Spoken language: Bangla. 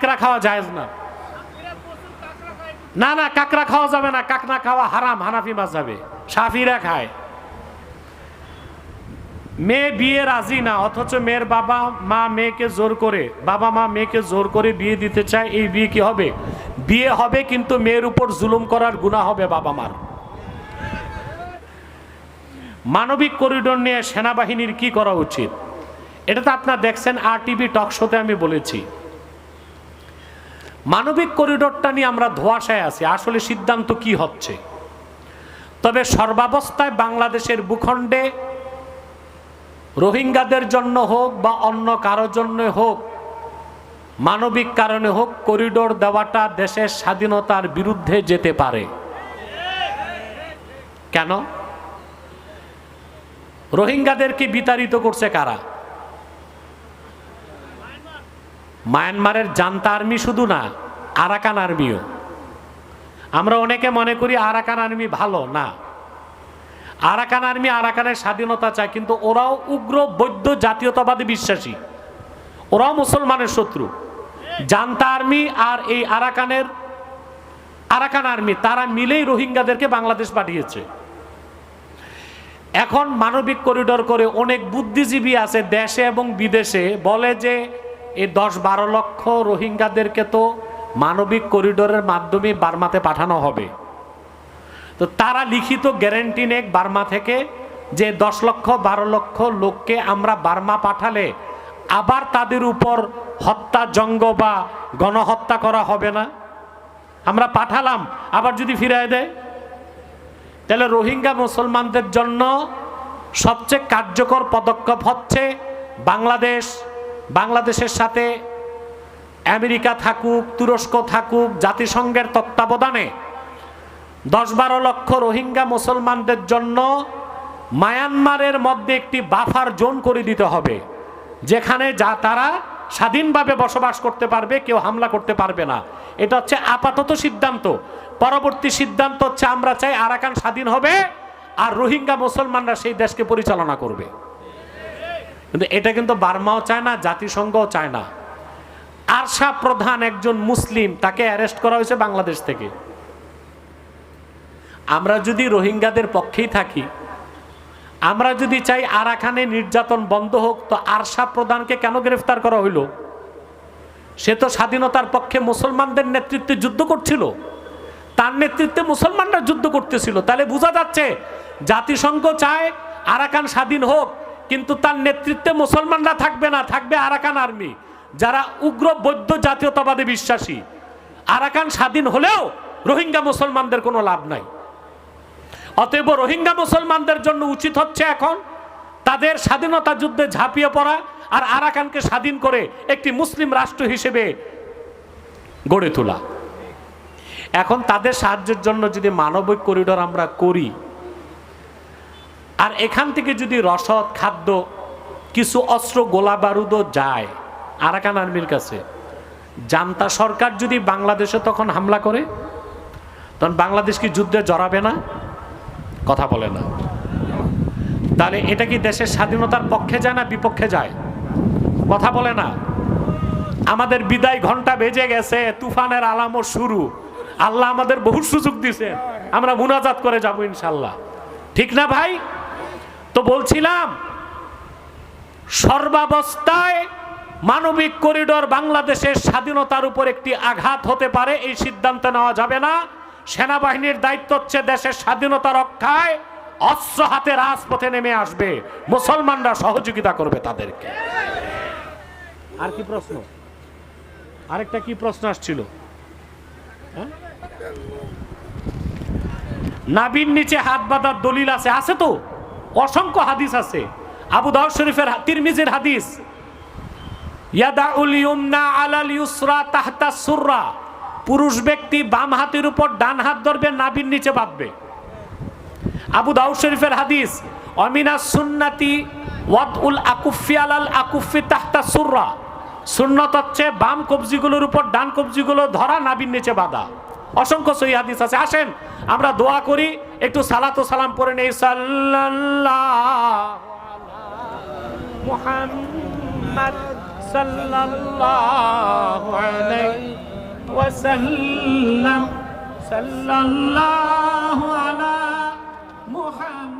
কাঁকড়া খাওয়া যায় না। না না, কাঁকড়া খাওয়া যাবে না, কাঁকড়া খাওয়া হারাম, হানাফি মাছ যাবে সাফিরা খায়। মেয়ে বিয়ে রাজি না, অথচ মেয়ের বাবা মা মেয়েকে জোর করে, বাবা মা মেয়েকে জোর করে বিয়ে দিতে চায়, এই বিয়ে কি হবে? বিয়ে হবে কিন্তু মেয়ের উপর জুলুম করার গুণা হবে বাবা মার। মানবিক করিডোর নিয়ে সেনাবাহিনীর কি করা উচিত? এটা তো আপনার দেখছেন, আর টিভি টক শোতে আমি বলেছি। মানবিক করিডোরটা নিয়ে আমরা ধোয়াশায় আছি। আসলে সিদ্ধান্ত কি হচ্ছে? তবে সর্বাবস্থায় বাংলাদেশের ভূখণ্ডে রোহিঙ্গাদের জন্য হোক বা অন্য কারও জন্য হোক, মানবিক কারণে হোক, করিডোর দেওয়াটা দেশের স্বাধীনতার বিরুদ্ধে যেতে পারে। কেন? রোহিঙ্গাদেরকে বিতাড়িত করছে কারা? মায়ানমারের জান্তা আর্মি শুধু না, আরাকান আর্মিও। আমরা অনেকে মনে করি আরাকান আর্মি ভালো, না। আরাকান আর্মি আরাকানের স্বাধীনতা চায়, কিন্তু ওরাও উগ্র বৌদ্ধ জাতীয়তাবাদী বিশ্বাসী। ওরাও মুসলমানের শত্রু। জান্তা আর্মি আর এই আরাকানের, আরাকান আর্মি, তারা মিলেই রোহিঙ্গাদেরকে বাংলাদেশ পাঠিয়েছে। এখন মানবিক করিডোর করে অনেক বুদ্ধিজীবী আছে দেশে এবং বিদেশে, বলে যে এই দশ বারো লক্ষ রোহিঙ্গাদেরকে তো মানবিক করিডোরের মাধ্যমে বার্মাতে পাঠানো হবে। তো তারা লিখিত গ্যারেন্টি নেক বার্মা থেকে যে দশ লক্ষ বারো লক্ষ লোককে আমরা বার্মা পাঠালে আবার তাদের উপর হত্যা, জঙ্গ বা গণহত্যা করা হবে না? আমরা পাঠালাম, আবার যদি ফিরায় দেয়? তাহলে রোহিঙ্গা মুসলমানদের জন্য সবচেয়ে কার্যকর পদক্ষেপ হচ্ছে বাংলাদেশ বাংলাদেশের সাথে আমেরিকা থাকুক, তুরস্ক থাকুক, জাতিসংঘের তত্ত্বাবধানে দশ বারো লক্ষ রোহিঙ্গা মুসলমানদের জন্য মায়ানমারের মধ্যে একটি বাফার জোন করে দিতে হবে, যেখানে যা তারা স্বাধীনভাবে বসবাস করতে পারবে, কেউ হামলা করতে পারবে না। এটা হচ্ছে আপাতত সিদ্ধান্ত। পরবর্তী সিদ্ধান্ত হচ্ছে আমরা চাই আরাকান স্বাধীন হবে আর রোহিঙ্গা মুসলমানরা সেই দেশকে পরিচালনা করবে। কিন্তু এটা কিন্তু বার্মাও চায় না, জাতিসংঘও চায় না। আরশা প্রধান একজন মুসলিম, তাকে অ্যারেস্ট করা হয়েছে বাংলাদেশ থেকে। আমরা যদি রোহিঙ্গাদের পক্ষেই থাকি, আমরা যদি চাই আরাকানে নির্যাতন বন্ধ হোক, তো আরশা প্রধানকে কেন গ্রেফতার করা হইল? সে তো স্বাধীনতার পক্ষে মুসলমানদের নেতৃত্বে যুদ্ধ করছিল। তার নেতৃত্বে মুসলমানরা যুদ্ধ করতেছিল। তাহলে বোঝা যাচ্ছে, জাতিসংঘ চায় আরাকান স্বাধীন হোক কিন্তু তার নেতৃত্বে মুসলমানরা থাকবে না, থাকবে আরাকান আর্মি, যারা উগ্র বৌদ্ধ জাতীয়তাবাদে বিশ্বাসী। আরাকান স্বাধীন হলেও রোহিঙ্গা মুসলমানদের কোনো লাভ নাই। অতএব রোহিঙ্গা মুসলমানদের জন্য উচিত হচ্ছে এখন তাদের স্বাধীনতা যুদ্ধে ঝাঁপিয়ে পড়া আর আরাকানকে স্বাধীন করে একটি মুসলিম রাষ্ট্র হিসেবে গড়ে তোলা। এখন তাদের সাহায্যের জন্য যদি মানবিক করিডোর আমরা করি আর এখান থেকে যদি রসদ, খাদ্য, কিছু অস্ত্র, গোলা বারুদও যায়, আরাকান আর্মির কাছে, জান্তা সরকার যদি বাংলাদেশে তখন হামলা করে, তখন বাংলাদেশ কি যুদ্ধে জড়াবে না? কথা বলে না। তাহলে এটা কি দেশের স্বাধীনতার পক্ষে যায় না বিপক্ষে যায়? কথা বলে না। আমাদের বিদায় ঘণ্টা বেজে গেছে, তুফানের আলামত শুরু। আল্লাহ আমাদের বহু সুযোগ দিছে আমরা মুনাজাত করে যাব ইনশাল্লাহ। ঠিক না ভাই? তো বলছিলাম, সর্বাবস্থায় মানবিক করিডোর বাংলাদেশের স্বাধীনতার উপর একটি আঘাত হতে পারে, এই সিদ্ধান্ত নেওয়া যাবে না। সেনাবাহিনীর দায়িত্ব হচ্ছে দেশের স্বাধীনতা রক্ষায় অস্ত্র হাতে রাজপথে নেমে আসবে। মুসলমানরা সহযোগিতা করবে তাদেরকে। আর কি প্রশ্ন? আরেকটা কি প্রশ্ন আসছিল? হ্যাঁ? নাবির নিচে হাত বাঁধার দলিল আছে আছে তো? অসংখ্য হাদিস আছে। আবু দাউদ শরীফের তিরমিজের হাদিস, ইয়াদাউল ইউমনা আলাল ইউসরা তাহতা সুররা পুরুষ ব্যক্তি বাম হাতের উপর ডান হাত ধরবে নাবির নিচে বাঁধবে। আবু দাউদ শরীফের হাদিস, অমিনা সুন্নাতি ওয়াদ উল আকুফি আলাল আকুফি তাহতা সুররা সুন্নত হচ্ছে বাম কবজিগুলোর উপর ডান কবজিগুলো ধরা নাবির নিচে বাঁধা। অসংখ্য সহি হাদিস আছে। আসেন, আমরা দোয়া করি একটু সালাত ও সালাম পড়ে নেই সাল্লাল্লাহ মুহাম্মদ সাল্লাল্লাহু আলাইহি ওয়াসাল্লাম। আলা মুহাম্মদ।